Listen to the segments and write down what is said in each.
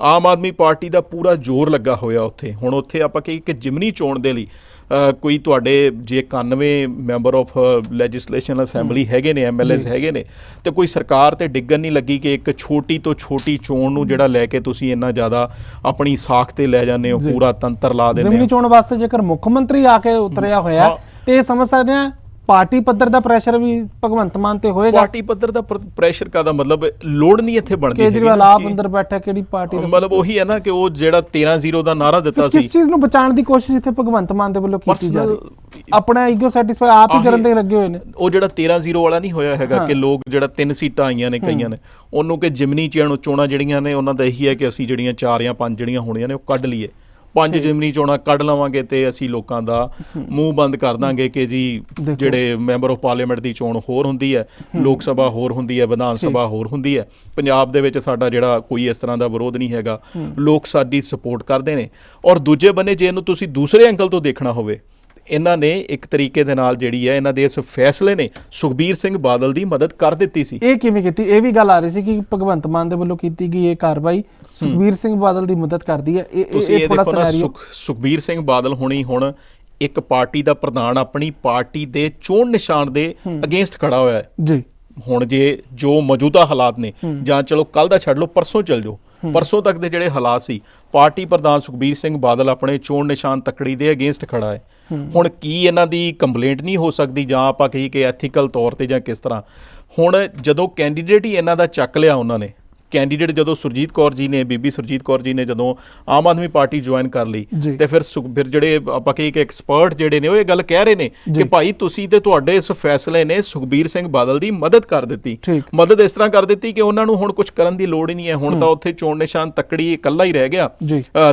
Aam Aadmi party ਦਾ ਪੂਰਾ ਜ਼ੋਰ ਲੱਗਾ ਹੋਇਆ ਉੱਥੇ। ਹੁਣ ਉੱਥੇ ਆਪਾਂ ਕਹੀ ਕਿ ਜਿਮਨੀ ਚੋਣ ਦੇ ਲਈ ਕੋਈ ਤੁਹਾਡੇ ਜੇ 91 ਮੈਂਬਰ ਆਫ ਲੈਜਿਸਲੇਸ਼ਨ ਅਸੈਂਬਲੀ ਹੈਗੇ ਨੇ ਐਮਐਲਏਸ ਹੈਗੇ ਨੇ ਤੇ ਕੋਈ ਸਰਕਾਰ ਤੇ ਡਿੱਗਣ ਨਹੀਂ ਲੱਗੀ ਕਿ ਇੱਕ ਛੋਟੀ ਤੋਂ ਛੋਟੀ ਚੋਣ ਨੂੰ ਜਿਹੜਾ ਲੈ ਕੇ ਤੁਸੀਂ ਇੰਨਾ ਜ਼ਿਆਦਾ ਆਪਣੀ ਸਾਖ ਤੇ ਲੈ ਜਾਂਦੇ ਹੋ। ਪੂਰਾ ਤੰਤਰ ਲਾ ਦਿੰਦੇ ਜ਼ਮੀਨੀ ਹੋ। ਚੋਣ ਵਾਸਤੇ ਜੇਕਰ ਮੁੱਖ ਮੰਤਰੀ ਆ ਕੇ ਉਤਰਿਆ ਹੋਇਆ। ਤੇ ਇਹ ਸਮਝ ਸਕਦੇ ਆ ਪਾਰਟੀ ਪੱਧਰ ਦਾ ਪ੍ਰੈਸ਼ਰ ਵੀ ਭਗਵੰਤ ਮਾਨ ਤੇ ਹੋਏਗਾ? ਪਾਰਟੀ ਪੱਧਰ ਦਾ ਪ੍ਰੈਸ਼ਰ ਕਾਦਾ ਮਤਲਬ ਲੋੜ ਨਹੀਂ ਇੱਥੇ ਬਣਦੀ ਕੇਜਰੀਵਾਲ ਆਪ ਅੰਦਰ ਬੈਠਾ ਕਿਹੜੀ ਪਾਰਟੀ ਦਾ? ਮਤਲਬ ਉਹੀ ਹੈ ਨਾ ਕਿ ਉਹ ਜਿਹੜਾ 13-0 ਦਾ ਨਾਰਾ ਦਿੱਤਾ ਸੀ। ਕਿਸ ਚੀਜ਼ ਨੂੰ ਬਚਾਉਣ ਦੀ ਕੋਸ਼ਿਸ਼ ਇੱਥੇ ਭਗਵੰਤ ਮਾਨ ਦੇ ਵੱਲੋਂ ਕੀਤੀ ਜਾ ਰਹੀ ਆਪਣਾ ਈਗੋ ਸੈਟੀਸਫਾਈ ਆਪ ਹੀ ਕਰਨ ਤੇ ਲੱਗੇ ਹੋਏ ਨੇ। ਉਹ ਜਿਹੜਾ 13-0 ਵਾਲਾ ਨਹੀਂ ਹੋਇਆ ਹੈਗਾ। ਕਿ ਲੋਕ ਜਿਹੜਾ ਤਿੰਨ ਸੀਟਾਂ ਆਈਆਂ ਨੇ ਕਈਆਂ ਨੇ ਉਹਨੂੰ ਕਿ ਜਿਮਨੀ ਚੋਣ ਚੋਣਾਂ ਜਿਹੜੀਆਂ ਨੇ ਉਹਨਾਂ ਦਾ ਇਹੀ ਹੈ ਕਿ ਅਸੀਂ ਜਿਹੜੀਆਂ ਚਾਰ ਜਾਂ ਪੰਜ ਜਿਹੜੀਆਂ ਹੋਣੀਆਂ ਨੇ ਉਹ ਕੱਢ ਲਈਏ। ਪੰਜ ਜਿਮਨੀ ਚੋਣਾਂ ਕੱਢ ਲਵਾਂਗੇ ਤੇ ਅਸੀਂ ਲੋਕਾਂ ਦਾ ਮੂੰਹ ਬੰਦ ਕਰ ਦਾਂਗੇ ਕਿ ਜੀ। ਜਿਹੜੇ ਮੈਂਬਰ ਆਫ ਪਾਰਲੀਮੈਂਟ ਦੀ ਚੋਣ ਹੋਰ ਹੁੰਦੀ ਹੈ ਲੋਕ ਸਭਾ ਹੋਰ ਹੁੰਦੀ ਹੈ ਵਿਧਾਨ ਸਭਾ ਹੋਰ ਹੁੰਦੀ ਹੈ ਪੰਜਾਬ ਦੇ ਵਿੱਚ ਸਾਡਾ ਜਿਹੜਾ ਕੋਈ ਇਸ ਤਰ੍ਹਾਂ ਦਾ ਵਿਰੋਧ ਨਹੀਂ ਹੈਗਾ ਲੋਕ ਸਾਡੀ ਸਪੋਰਟ ਕਰਦੇ ਨੇ। ਔਰ ਦੂਜੇ ਬੰਨੇ ਜੇ ਇਹਨੂੰ ਤੁਸੀਂ ਦੂਸਰੇ ਐਂਗਲ ਤੋਂ ਦੇਖਣਾ ਹੋਵੇ ਇਹਨਾਂ ਨੇ ਇੱਕ ਤਰੀਕੇ ਦੇ ਨਾਲ ਜਿਹੜੀ ਹੈ ਇਹਨਾਂ ਦੇ ਇਸ ਫੈਸਲੇ ਨੇ ਸੁਖਬੀਰ ਸਿੰਘ ਬਾਦਲ ਦੀ ਮਦਦ ਕਰ ਦਿੱਤੀ ਸੀ। ਇਹ ਕਿਵੇਂ ਕੀਤੀ? ਇਹ ਵੀ ਗੱਲ ਆ ਰਹੀ ਸੀ ਕਿ ਭਗਵੰਤ ਮਾਨ ਦੇ ਵੱਲੋਂ ਕੀਤੀ ਗਈ ਇਹ ਕਾਰਵਾਈ ਸੁਖਬੀਰ ਸਿੰਘ ਬਾਦਲ ਦੀ ਮਦਦ ਕਰਦੀ ਹੈ। ਇਹ- ਤੁਸੀਂ ਇਹ ਦੇਖੋ ਨਾ ਸੁਖਬੀਰ ਸਿੰਘ ਬਾਦਲ ਹੁਣੀ ਹੁਣ ਇੱਕ ਪਾਰਟੀ ਦਾ ਪ੍ਰਧਾਨ ਆਪਣੀ ਪਾਰਟੀ ਦੇ ਚੋਣ ਨਿਸ਼ਾਨ ਦੇ ਅਗੇਂਸਟ ਖੜਾ ਹੋਇਆ ਹੈ। ਜੀ। ਹੁਣ ਜੇ ਜੋ ਮੌਜੂਦਾ ਹਾਲਾਤ ਨੇ ਜਾਂ ਚਲੋ ਕੱਲ ਦਾ ਛੱਡ ਲਓ ਪਰਸੋਂ ਚੱਲ ਜਾਓ। ਪਰਸੋਂ ਤੱਕ ਦੇ ਜਿਹੜੇ ਹਾਲਾਤ ਸੀ ਪਾਰਟੀ ਪ੍ਰਧਾਨ ਸੁਖਬੀਰ ਸਿੰਘ ਬਾਦਲ ਆਪਣੇ ਚੋਣ ਨਿਸ਼ਾਨ ਤੱਕੜੀ ਦੇ ਅਗੇਂਸਟ ਖੜਾ ਹੈ। ਹੁਣ ਕੀ ਇਹਨਾਂ ਦੀ ਕੰਪਲੇਂਟ ਨਹੀਂ ਹੋ ਸਕਦੀ ਜਾਂ ਆਪਾਂ ਕਹੀ ਕਿ ਐਥੀਕਲ ਤੌਰ ਤੇ ਜਾਂ ਕਿਸ ਤਰ੍ਹਾਂ? ਹੁਣ ਜਦੋਂ ਕੈਂਡੀਡੇਟ ਹੀ ਇਹਨਾਂ ਦਾ ਚੱਕ ਲਿਆ ਉਹਨਾਂ ਨੇ ਕੈਂਡੀਡੇਟ ਜਦੋਂ ਸੁਰਜੀਤ ਕੌਰ ਜੀ ਨੇ ਬੀਬੀ ਸੁਰਜੀਤ ਕੌਰ ਜੀ ਨੇ ਜਦੋਂ ਆਮ ਆਦਮੀ ਪਾਰਟੀ ਜੁਆਇਨ ਕਰ ਲਈ। ਤੇ ਫਿਰ ਫਿਰ ਜਿਹੜੇ ਆਪਾਂ ਕਹੀ ਕਿ ਐਕਸਪਰਟ ਜਿਹੜੇ ਨੇ ਉਹ ਇਹ ਗੱਲ ਕਹਿ ਰਹੇ ਨੇ। ਕਿ ਭਾਈ ਤੁਸੀਂ ਤੇ ਤੁਹਾਡੇ ਇਸ ਫੈਸਲੇ ਨੇ ਸੁਖਬੀਰ ਸਿੰਘ ਬਾਦਲ ਦੀ ਮਦਦ ਕਰ ਦਿੱਤੀ। ਮਦਦ ਇਸ ਤਰ੍ਹਾਂ ਕਰ ਦਿੱਤੀ ਕਿ ਉਹਨਾਂ ਨੂੰ ਹੁਣ ਕੁਝ ਕਰਨ ਦੀ ਲੋੜ ਹੀ ਨਹੀਂ ਹੈ। ਹੁਣ ਤਾਂ ਉੱਥੇ ਚੋਣ ਨਿਸ਼ਾਨ ਤੱਕੜੀ ਇਕੱਲਾ ਹੀ ਰਹਿ ਗਿਆ।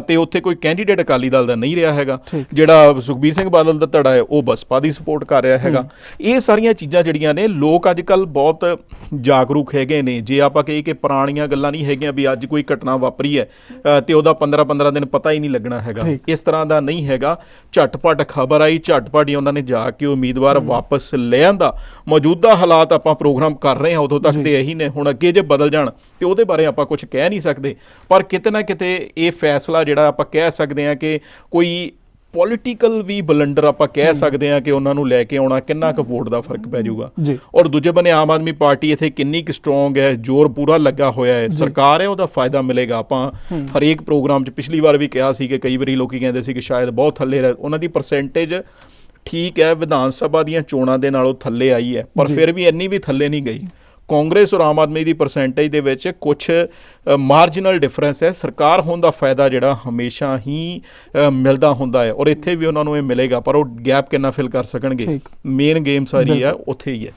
ਤੇ ਉੱਥੇ ਕੋਈ ਕੈਂਡੀਡੇਟ ਅਕਾਲੀ ਦਲ ਦਾ ਨਹੀਂ ਰਿਹਾ ਹੈਗਾ। ਜਿਹੜਾ ਸੁਖਬੀਰ ਸਿੰਘ ਬਾਦਲ ਦਾ ਧੜਾ ਹੈ ਉਹ ਬਸਪਾ ਦੀ ਸਪੋਰਟ ਕਰ ਰਿਹਾ ਹੈਗਾ। ਇਹ ਸਾਰੀਆਂ ਚੀਜ਼ਾਂ ਜਿਹੜੀਆਂ ਨੇ ਲੋਕ ਅੱਜ ਕੱਲ ਬਹੁਤ ਜਾਗਰੂਕ ਹੈਗੇ ਨੇ। ਜੇ ਆਪਾਂ ਕਹੀਏ ਕਿ ਪੁਰਾਣੀਆਂ ਗੱਲਾਂ ਨਹੀਂ ਹੈਗੀਆਂ ਵੀ ਅੱਜ ਕੋਈ ਘਟਨਾ ਵਾਪਰੀ ਹੈ ਤੇ ਉਹਦਾ 15 15 ਦਿਨ ਪਤਾ ਹੀ ਨਹੀਂ ਲੱਗਣਾ ਹੈਗਾ। ਇਸ ਤਰ੍ਹਾਂ ਦਾ ਨਹੀਂ ਹੈਗਾ। ਝਟਪਟ ਖਬਰ ਆਈ ਝਟਪਟ ਹੀ ਉਹਨਾਂ ਨੇ ਜਾ ਕੇ ਉਮੀਦਵਾਰ ਵਾਪਸ ਲੈ ਆਂਦਾ ਮੌਜੂਦਾ ਹਾਲਾਤ ਆਪਾਂ ਪ੍ਰੋਗਰਾਮ ਕਰ ਰਹੇ ਹਾਂ ਉਦੋਂ ਤੱਕ ਤੇ ਇਹੀ ਨੇ। ਹੁਣ ਅੱਗੇ ਜੇ ਬਦਲ ਜਾਣ ਤੇ ਉਹਦੇ ਬਾਰੇ ਆਪਾਂ ਕੁਝ ਕਹਿ ਨਹੀਂ ਸਕਦੇ। ਪਰ ਕਿਤੇ ਨਾ ਕਿਤੇ ਇਹ ਫੈਸਲਾ ਜਿਹੜਾ ਆਪਾਂ ਕਹਿ ਸਕਦੇ ਹਾਂ ਕਿ ਕੋਈ ਪੋਲੀਟੀਕਲ ਵੀ ਬਲੰਡਰ ਆਪਾਂ ਕਹਿ ਸਕਦੇ ਹਾਂ ਕਿ ਉਹਨਾਂ ਨੂੰ ਲੈ ਕੇ ਆਉਣਾ ਕਿੰਨਾ ਕੁ ਵੋਟ ਦਾ ਫ਼ਰਕ ਪੈ ਜਾਊਗਾ। ਔਰ ਦੂਜੇ ਬੰਨੇ ਆਮ ਆਦਮੀ ਪਾਰਟੀ ਇੱਥੇ ਕਿੰਨੀ ਕੁ ਸਟਰੋਂਗ ਹੈ ਜ਼ੋਰ ਪੂਰਾ ਲੱਗਾ ਹੋਇਆ ਹੈ। ਸਰਕਾਰ ਹੈ ਉਹਦਾ ਫਾਇਦਾ ਮਿਲੇਗਾ। ਆਪਾਂ ਹਰੇਕ ਪ੍ਰੋਗਰਾਮ 'ਚ ਪਿਛਲੀ ਵਾਰ ਵੀ ਕਿਹਾ ਸੀ ਕਿ ਕਈ ਵਾਰੀ ਲੋਕੀ ਕਹਿੰਦੇ ਸੀ ਕਿ ਸ਼ਾਇਦ ਬਹੁਤ ਥੱਲੇ ਰਹਿ ਉਹਨਾਂ ਦੀ ਪਰਸੈਂਟੇਜ ਠੀਕ ਹੈ ਵਿਧਾਨ ਸਭਾ ਦੀਆਂ ਚੋਣਾਂ ਦੇ ਨਾਲੋਂ ਥੱਲੇ ਆਈ ਹੈ ਪਰ ਫਿਰ ਵੀ ਇੰਨੀ ਵੀ ਥੱਲੇ ਨਹੀਂ ਗਈ। ਕਾਂਗਰਸ ਔਰ ਆਮ ਆਦਮੀ ਦੀ ਪਰਸੈਂਟੇਜ ਦੇ ਵਿੱਚ ਕੁਝ ਮਾਰਜਨਲ ਡਿਫਰੈਂਸ ਹੈ। ਸਰਕਾਰ ਹੋਣ ਦਾ ਫਾਇਦਾ ਜਿਹੜਾ ਹਮੇਸ਼ਾ ਹੀ ਮਿਲਦਾ ਹੁੰਦਾ ਹੈ। ਔਰ ਇੱਥੇ ਵੀ ਉਹਨਾਂ ਨੂੰ ਇਹ ਮਿਲੇਗਾ ਪਰ ਉਹ ਗੈਪ ਕਿੰਨਾ ਫਿਲ ਕਰ ਸਕਣਗੇ। ਮੇਨ ਗੇਮ ਸਾਰੀ ਹੈ ਉੱਥੇ ਹੀ ਹੈ।